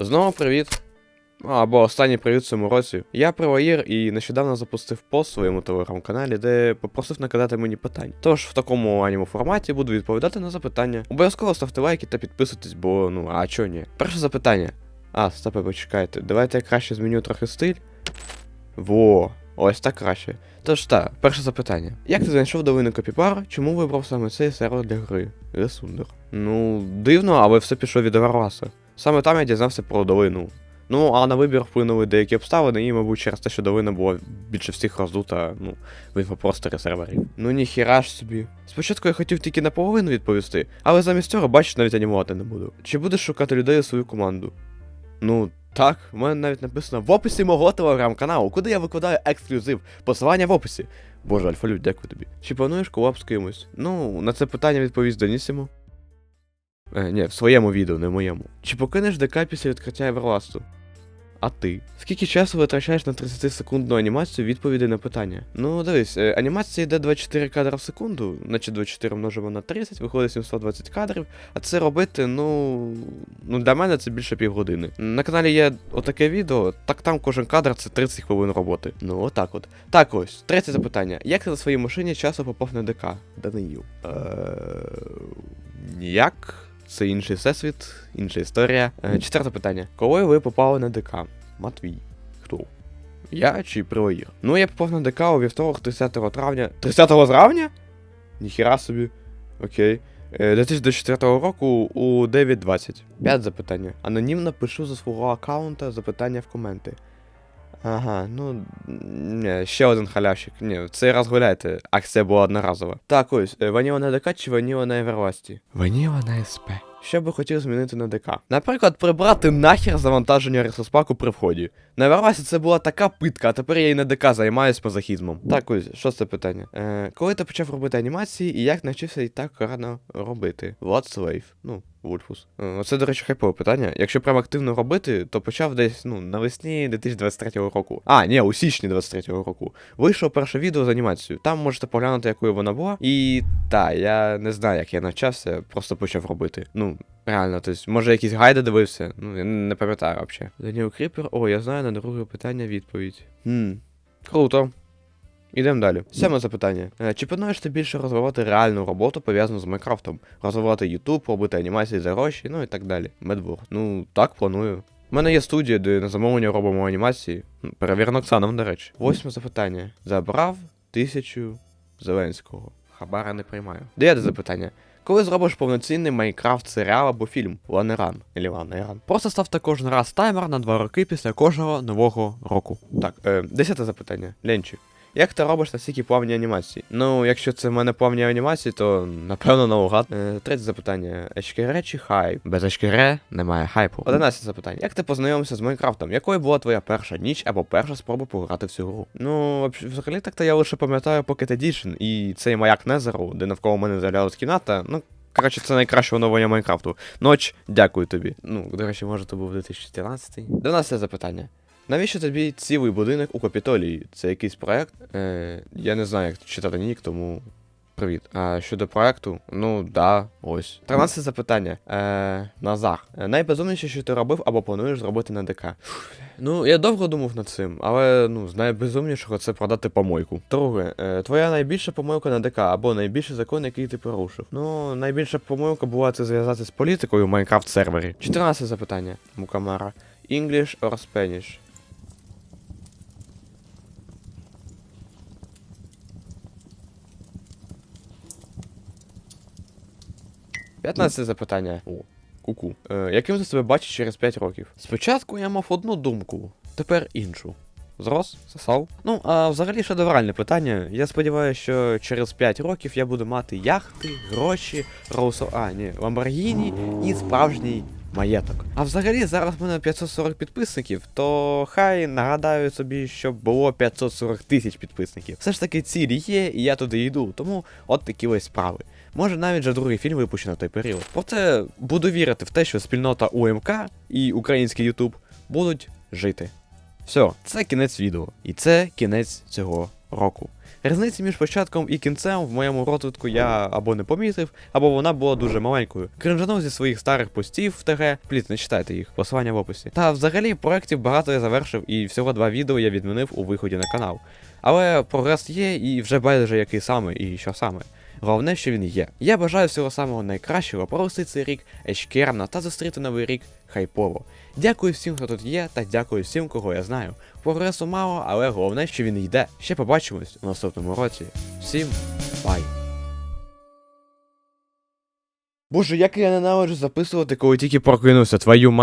Знову привіт. Або останній привіт в цьому році. Я Привоїр і нещодавно запустив пост в своєму телеграм-каналі, де попросив накидати мені питань. Тож в такому анімо форматі буду відповідати на запитання. Обов'язково ставте лайки та підписуйтесь, бо ну а чо ні. Перше запитання. А, стопе, почекайте. Давайте я краще зміню трохи стиль. Во, ось так краще. Тож так, перше запитання. Як ти знайшов долину Копіпар? Чому вибрав саме цей сервер для гри? Ресундер. Ну, дивно, але все пішло від Аварласа. Саме там я дізнався про долину. Ну, а на вибір вплинули деякі обставини, і, мабуть, через те, що долина була більше всіх роздута, ну, в інфопросторі серверів. Ну ніхіра ж собі. Спочатку я хотів тільки наполовину відповісти, але замість цього, бачиш, навіть анімувати не буду. Чи будеш шукати людей у свою команду? Ну, так, в мене навіть написано в описі мого телеграм-каналу, куди я викладаю ексклюзив. Посилання в описі. Боже, Альфалют, дякую тобі. Чи плануєш колаб з кимось? Ну, на це питання відповість Денісимо. Е, ні, в своєму відео, не в моєму. Чи покинеш ДК після відкриття Еверласту? А ти? Скільки часу витрачаєш на 30-секундну анімацію відповіді на питання? Ну, дивись, е, анімація йде 24 кадри в секунду, значить 24 множимо на 30, виходить 720 кадрів, а це робити, ну. Ну, для мене це більше півгодини. На каналі є отаке відео, так там кожен кадр це 30 хвилин роботи. Ну, отак от. Так ось, третє запитання. Як ти на своїй машині часу попав на ДК? Даниїл. Е... Ніяк. Це інший всесвіт, інша історія. Е, четверте питання. Коли ви попали на ДК? Матвій. Хто? Я чи Привоїр? Ну, я попав на ДК у вівторок 30 травня. 30 травня? Ніхіра собі. Окей. Е, 2004 року у 9.20. П'ять запитання. Анонімно пишу за свого аккаунта запитання в коменти. Ага, ну не, ще один халявщик. Ні, в цей раз гуляйте. Акція була одноразова. Так, ось, е, ваніла на ДК чи ваніла на Еверласті? Ваніла на СП. Що би хотів змінити на ДК? Наприклад, прибрати нахер завантаження ресурспаку при вході. На Еверласті це була така питка, а тепер я і на ДК займаюсь мазохізмом. Так ось, шосте питання. Е, коли ти почав робити анімації і як навчився і так рано робити? Влад Слейв. Ну, Вульфус. Е, Це, до речі, хайпове питання. Якщо прям активно робити, то почав десь ну, навесні 2023 року. А, ні, у січні 2023 року. Вийшло перше відео з анімацією. Там можете поглянути, якою вона була. І та, я не знаю, як я навчався, просто почав робити. Ну, реально, тобто, може якісь гайди дивився. Ну, я не пам'ятаю взагалі. Даніл Кріпер, о, я знаю на друге питання відповідь. Хм, круто. Ідемо далі. Сьоме запитання. Е, Чи плануєш ти більше розвивати реальну роботу пов'язану з Майнкрафтом? Розвивати YouTube, робити анімації за гроші, ну і так далі. Медвур. Ну, так, планую. У мене є студія, де на замовлення робимо анімації. М, Перевірено Оксаном, до речі. Восьме запитання. Забрав тисячу Зеленського. Хабара не приймаю. Дев'яте запитання. Коли зробиш повноцінний Майнкрафт серіал або фільм Ланеран Ланеран. Просто ставте кожен раз таймер на 2 роки після кожного нового року. Так, е, десяте запитання. Ленчик. Як ти робиш настільки плавні анімації? Ну, якщо це в мене плавні анімації, то напевно наугад. Е, третє запитання. HKR чи хайп? Без HKR немає хайпу. Одинадцяте запитання. Як ти познайомився з Майнкрафтом? Якою була твоя перша ніч або перша спроба пограти в цю гру? Ну, взагалі так то я лише пам'ятаю Pocket Edition і цей маяк Незеру, де навколо мене з'являлась кімната. Ну, Коротше, це найкраще оновлення Майнкрафту. Ноч, дякую тобі. Ну, до речі, може, то був 2014. 12 запитання. Навіщо тобі цілий будинок у Капітолії? Це якийсь проект? Е, я не знаю, як читати нік, тому. Привіт. А щодо проекту, ну да, ось. 13 запитання. Е, Назар. Найбезумніше, що ти робив або плануєш зробити на ДК. Ну, я довго думав над цим, але ну, з найбезумнішого це продати помойку. Друге, е, твоя найбільша помилка на ДК або найбільший закон, який ти порушив. Ну, найбільша помилка була це зв'язати з політикою в Майнкрафт сервері. 14 запитання. Мукамара. English or Spanish? П'ятнадцяте запитання. О, куку. Е, яким ти себе бачиш через 5 років? Спочатку я мав одну думку, тепер іншу. Зрос, сосав. Ну, а взагалі шедевральне питання. Я сподіваюся, що через 5 років я буду мати яхти, гроші, роусо. А, ні, Ламборгіні і справжній маєток. А взагалі зараз в мене 540 підписників, то хай нагадаю собі, щоб було 540 тисяч підписників. Все ж таки цілі є, і я туди йду, тому от такі ось справи. Може навіть вже другий фільм випущено той період. Проте буду вірити в те, що спільнота УМК і український Ютуб будуть жити. Все, це кінець відео. І це кінець цього року. Різниці між початком і кінцем в моєму розвитку я або не помітив, або вона була дуже маленькою. Кринжанув зі своїх старих постів в ТГ, пліт, не читайте їх, посилання в описі. Та взагалі проєктів багато я завершив, і всього два відео я відмінив у виході на канал. Але прогрес є, і вже байдуже який саме і що саме. Головне, що він є. Я бажаю всього самого найкращого, провести цей рік ешкерно та зустріти новий рік хайпово. Дякую всім, хто тут є, та дякую всім, кого я знаю. Прогресу мало, але головне, що він йде. Ще побачимось у наступному році. Всім бай! Боже, як я ненавиджу записувати, коли тільки прокинувся, твою ма.